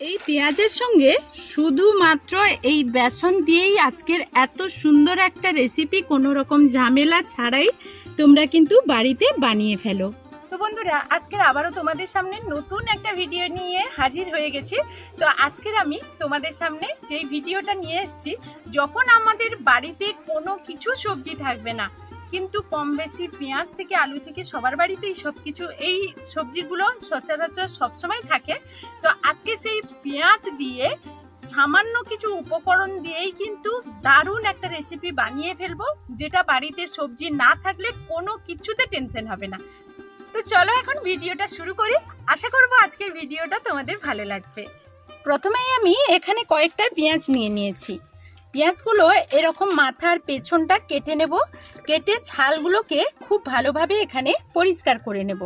এই পেঁয়াজের সঙ্গে শুধুমাত্র এই বেসন দিয়েই আজকের এত সুন্দর একটা রেসিপি কোনো রকম ঝামেলা ছাড়াই তোমরা কিন্তু বাড়িতে বানিয়ে ফেলো। তো বন্ধুরা, আজকের আবারও তোমাদের সামনে নতুন একটা ভিডিও নিয়ে হাজির হয়ে গেছি। তো আজকের আমি তোমাদের সামনে যেই ভিডিওটা নিয়ে এসেছি, যখন আমাদের বাড়িতে কোনো কিছু সবজি থাকবে না কিন্তু কম বেশি পেঁয়াজ থেকে আলু থেকে সবার বাড়িতেই সব কিছু এই সবজিগুলো সচরাচর সবসময় থাকে। তো আজকে সেই পেঁয়াজ দিয়ে সামান্য কিছু উপকরণ দিয়েই কিন্তু দারুণ একটা রেসিপি বানিয়ে ফেলব, যেটা বাড়িতে সবজি না থাকলে কোনো কিছুতে টেনশন হবে না। তো চলো এখন ভিডিওটা শুরু করি। আশা করব আজকের ভিডিওটা তোমাদের ভালো লাগবে। প্রথমেই আমি এখানে কয়েকটা পেঁয়াজ নিয়ে নিয়েছি। পেঁয়াজগুলো এরকম মাথার পেছনটা কেটে নেব, কেটে ছালগুলোকে খুব ভালোভাবে এখানে পরিষ্কার করে নেব।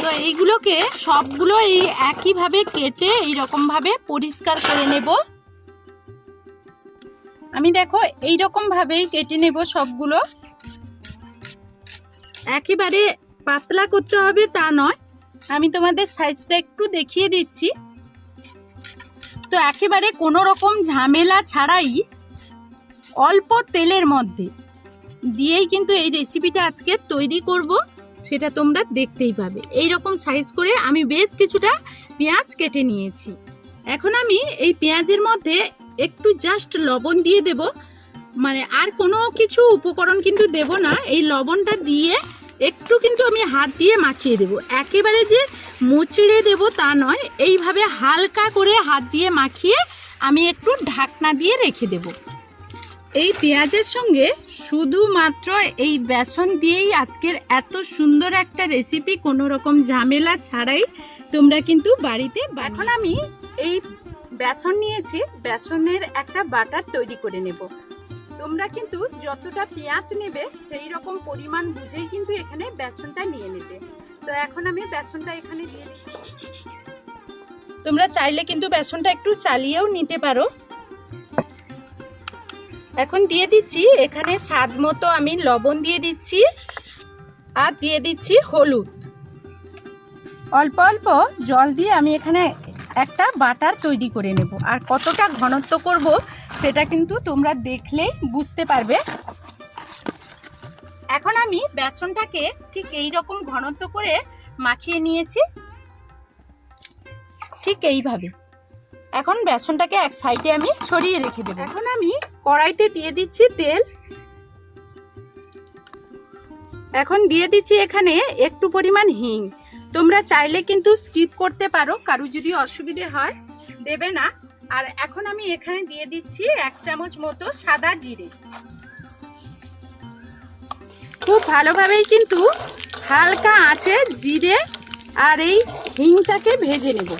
তো এইগুলোকে সবগুলো এই একইভাবে কেটে এইরকমভাবে পরিষ্কার করে নেব। আমি দেখো এইরকমভাবেই কেটে নেব সবগুলো। একেবারে পাতলা করতে হবে তা নয়। আমি তোমাদের সাইজটা একটু দেখিয়ে দিচ্ছি। তো একেবারে কোনো রকম ঝামেলা ছাড়াই অল্প তেলের মধ্যে দিয়েই কিন্তু এই রেসিপিটা আজকে তৈরি করব, সেটা তোমরা দেখতেই পাবে। এই রকম সাইজ করে আমি বেশ কিছুটা পেঁয়াজ কেটে নিয়েছি। এখন আমি এই পেঁয়াজের মধ্যে একটু জাস্ট লবণ দিয়ে দেব। মানে আর কোনো কিছু উপকরণ কিন্তু দেব না। এই লবণটা দিয়ে একটু কিন্তু আমি হাত দিয়ে মাখিয়ে দেব। একেবারে যে মুচড়ে দেব তা নয়, এইভাবে হালকা করে হাত দিয়ে মাখিয়ে আমি একটু ঢাকনা দিয়ে রেখে দেব। এই পেঁয়াজের সঙ্গে শুধুমাত্র এই বেসন দিয়েই আজকের এত সুন্দর একটা রেসিপি কোনো রকম ঝামেলা ছাড়াই তোমরা কিন্তু বাড়িতে এখন আমি এই বেসন নিয়েছি, বেসনের একটা বাটার তৈরি করে নেব। তোমরা কিন্তু যতটা পেঁয়াজ নেবে, সেই রকম পরিমাণ বুঝেই কিন্তু এখানে বেসনটা নিয়ে নেবে তো এখন আমি বেসনটা এখানে দিয়ে দিচ্ছি তোমরা চাইলে কিন্তু বেসনটা একটু চালিয়েও নিতে পারো। এখন দিয়ে দিচ্ছি, এখানে স্বাদ মতো আমি লবণ দিয়ে দিচ্ছি আর দিয়ে দিচ্ছি হলুদ। অল্প অল্প জল দিয়ে আমি এখানে একটা বাটার তৈরি করে নেব। আর কতটা ঘনত্ব করব সেটা কিন্তু তোমরা দেখলেই বুঝতে পারবে। এখন আমি বেসনটাকে ঠিক এই রকম ঘনত্ব করে মাখিয়ে নিয়েছি। ঠিক এইভাবে। এখন বেসনটাকে এক সাইডে আমি সরিয়ে রেখে দেবো। এখন আমি কড়াইতে দিয়ে দিচ্ছি তেল। এখন দিয়ে দিচ্ছি এখানে একটু পরিমাণ হিং। তোমরা চাইলে কিন্তু স্কিপ করতে পারো, কারও যদি অসুবিধে হয়, দেবে না। আর এখন আমি এখানে দিয়ে দিচ্ছি এক চামচ মতো সাদা জিরে। খুব ভালোভাবেই কিন্তু হালকা আঁচে জিরে আর এই হিংটাকে ভেজে নেব।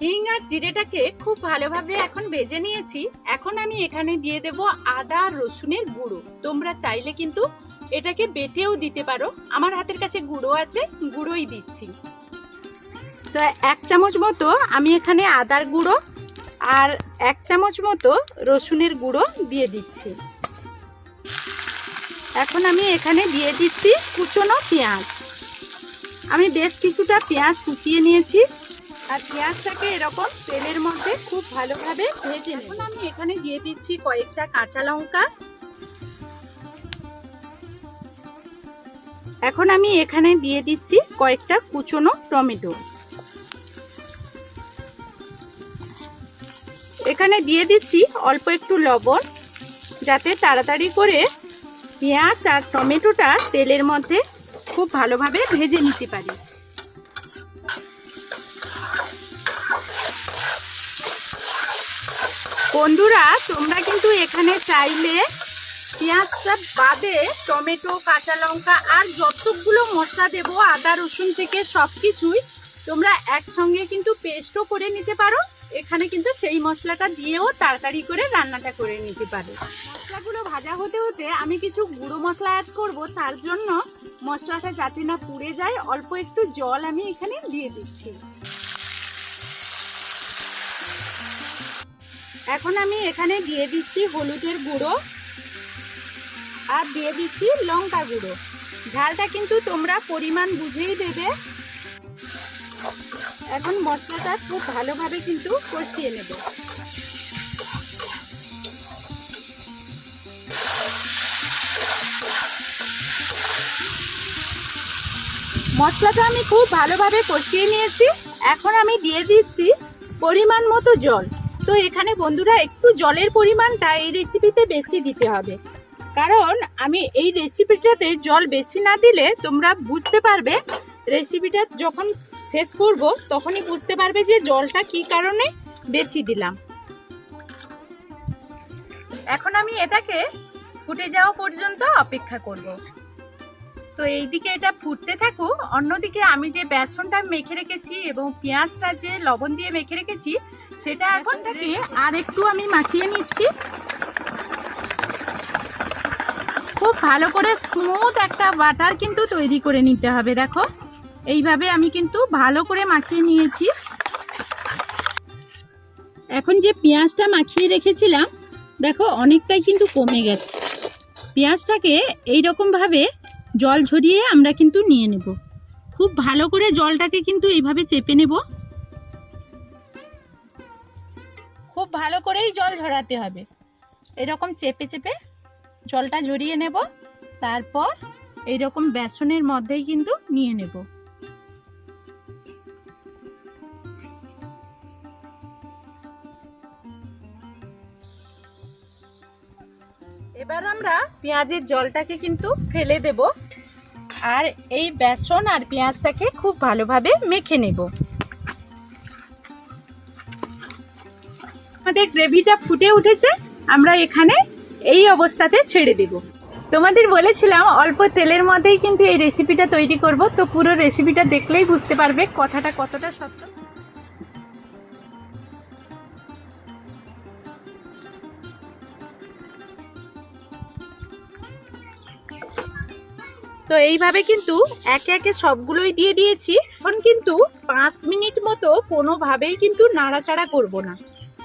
হিং আর জিরেটাকে খুব ভালোভাবে এখন ভেজে নিয়েছি। এখন আমি এখানে দিয়ে দেব আদা রসুনের গুঁড়ো। তোমরা চাইলে কিন্তু এটাকে বেটেও দিতে পারো। আমার হাতের কাছে গুঁড়ো আছে, গুঁড়োই দিচ্ছি। তো এক চামচ মতো আমি এখানে আদার গুঁড়ো আর এক চামচ মতো রসুনের গুঁড়ো দিয়ে দিচ্ছি। এখন আমি এখানে দিয়ে দিচ্ছি কুচনো পেঁয়াজ। আমি বেশ কিছুটা পেঁয়াজ কুচিয়ে নিয়েছি আর পেঁয়াজটাকে এরকম তেলের মধ্যে খুব ভালোভাবে ভেজে এখন আমি এখানে দিয়ে দিচ্ছি কয়েকটা কাঁচা লঙ্কা। এখন আমি এখানে দিয়ে দিচ্ছি কয়েকটা কুচনো টমেটো। এখানে দিয়ে দিচ্ছি অল্প একটু লবণ, যাতে তাড়াতাড়ি করে পেঁয়াজ আর টমেটোটা তেলের মধ্যে খুব ভালোভাবে ভেজে নিতে পারি। বন্ধুরা, তোমরা কিন্তু এখানে চাইলে পেঁয়াজটা বাদে টমেটো, কাঁচা লঙ্কা আর যতগুলো মশলা দেবো, আদা, রসুন থেকে সব কিছুই তোমরা একসঙ্গে কিন্তু পেস্টও করে নিতে পারো। এখানে কিন্তু সেই মশলাটা দিয়েও তাড়াতাড়ি করে রান্নাটা করে নিতে পারো। মশলাগুলো ভাজা হতে হতে আমি কিছু গুঁড়ো মশলা অ্যাড করব। তার জন্য মশলাটা যাতে না পুড়ে যায়, অল্প একটু জল আমি এখানে দিয়ে দিচ্ছি। এখন আমি এখানে দিয়ে দিচ্ছি হলুদের গুঁড়ো। আর দিয়ে দিচ্ছি লঙ্কা গুঁড়ো। ঝালটা কিন্তু তোমরা পরিমাণ বুঝেই দেবে। এখন মশলাটা খুব ভালোভাবে কিন্তু কষিয়ে নেবে। মশলাটা আমি খুব ভালোভাবে কষিয়ে নিয়েছি। এখন আমি দিয়ে দিচ্ছি পরিমাণ মতো জল। তো এখানে বন্ধুরা, একটু জলের পরিমাণটা এই রেসিপিতে বেশি দিতে হবে। কারণ আমি এই রেসিপিটাতে জল বেশি না দিলে তোমরা বুঝতে পারবে রেসিপিটা যখন শেষ করব তখনই বুঝতে পারবে যে জলটা কি কারণে বেশি দিলাম। এখন আমি এটাকে ফুটে যাওয়া পর্যন্ত অপেক্ষা করব। তো এইদিকে এটা ফুটতে থাকুক অন্যদিকে আমি যে বেসনটা মেখে রেখেছি এবং পেঁয়াজটা যে লবণ দিয়ে মেখে রেখেছি সেটা এখনটাকে আর একটু আমি মাখিয়ে নিচ্ছি খুব ভালো করে স্মুথ একটা বাটার কিন্তু তৈরি করে নিতে হবে, দেখো। এইভাবে আমি কিন্তু ভালো করে মাখিয়ে নিয়েছি। এখন যে পেঁয়াজটা মাখিয়ে রেখেছিলাম, দেখো অনেকটাই কিন্তু কমে গেছে। পেঁয়াজটাকে এইরকমভাবে জল ঝরিয়ে আমরা কিন্তু নিয়ে নেব। খুব ভালো করে জলটাকে কিন্তু এইভাবে চেপে নেব। খুব ভালো করেই জল ঝরাতে হবে। এরকম চেপে চেপে জলটা ঝরিয়ে নেব, তারপর এইরকম বেসনের মধ্যেই কিন্তু নিয়ে নেব। এবার আমরা পেঁয়াজের জলটাকে কিন্তু ফেলে দেব আর এই বেসন আর পেঁয়াজটাকে খুব ভালোভাবে মেখে নেব। আমাদের গ্রেভিটা ফুটে উঠেছে, আমরা এখানে এই অবস্থাতে ছেড়ে দেব। তোমাদের বলেছিলাম অল্প তেলের মধ্যেই কিন্তু এই রেসিপিটা তৈরি করব, তো পুরো রেসিপিটা দেখলেই বুঝতে পারবে কথাটা কতটা সত্য। তো এইভাবে কিন্তু একে একে সবগুলোই দিয়ে দিয়েছি। এখন কিন্তু পাঁচ মিনিট মতো কোনোভাবেই কিন্তু নাড়াচাড়া করব না।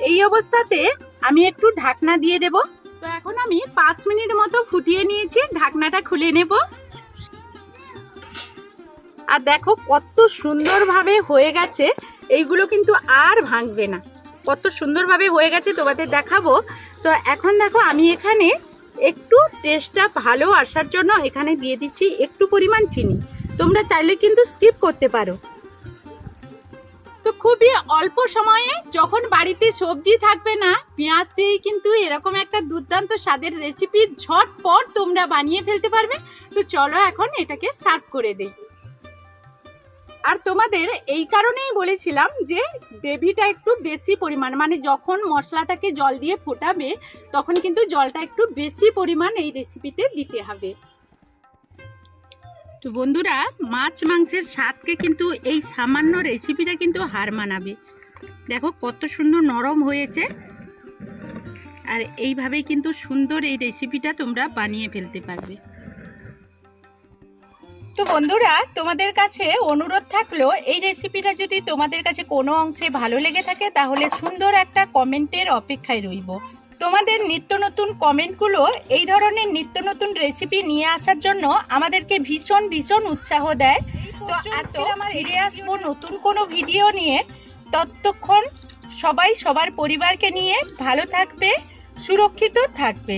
এই অবস্থাতে আমি একটু ঢাকনা দিয়ে দেব। তো এখন আমি পাঁচ মিনিট মতো ফুটিয়ে নিয়েছি, ঢাকনাটা খুলে নেব। আর দেখো কত সুন্দরভাবে হয়ে গেছে, এইগুলো কিন্তু আর ভাঙবে না। কত সুন্দরভাবে হয়ে গেছে, তোমাদের দেখাবো। তো এখন দেখো আমি এখানে একটু টেস্টটা ভালো আসার জন্য এখানে দিয়ে দিচ্ছি একটু পরিমাণ চিনি। তোমরা চাইলে কিন্তু স্কিপ করতে পারো। তো খুবই অল্প সময়ে যখন বাড়িতে সবজি থাকবে না, পেঁয়াজ দিয়েই কিন্তু এরকম একটা দুর্দান্ত স্বাদের রেসিপি ঝটপট তোমরা বানিয়ে ফেলতে পারবে। তো চলো এখন এটাকে সার্ভ করে দেই। আর তোমাদের এই কারণেই বলেছিলাম যে গ্রেভিটা একটু বেশি পরিমাণ মানে যখন মশলাটাকে জল দিয়ে ফোটাবে, তখন কিন্তু জলটা একটু বেশি পরিমাণ এই রেসিপিতে দিতে হবে। তো বন্ধুরা, মাছ মাংসের স্বাদকে কিন্তু এই সামান্য রেসিপিটা কিন্তু হার মানাবে। দেখো কত সুন্দর নরম হয়েছে। আর এইভাবেই কিন্তু সুন্দর এই রেসিপিটা তোমরা বানিয়ে ফেলতে পারবে। তো বন্ধুরা, তোমাদের কাছে অনুরোধ থাকল, এই রেসিপিটা যদি তোমাদের কাছে কোনো অংশে ভালো লেগে থাকে, তাহলে সুন্দর একটা কমেন্টের অপেক্ষায় রইব। তোমাদের নিত্য নতুন কমেন্টগুলো এই ধরনের নিত্য নতুন রেসিপি নিয়ে আসার জন্য আমাদেরকে ভীষণ ভীষণ উৎসাহ দেয়। তো আজকে আমার ফিরে আসব নতুন কোনো ভিডিও নিয়ে। ততক্ষণ সবাই সবার পরিবারকে নিয়ে ভালো থাকবে সুরক্ষিত থাকবে।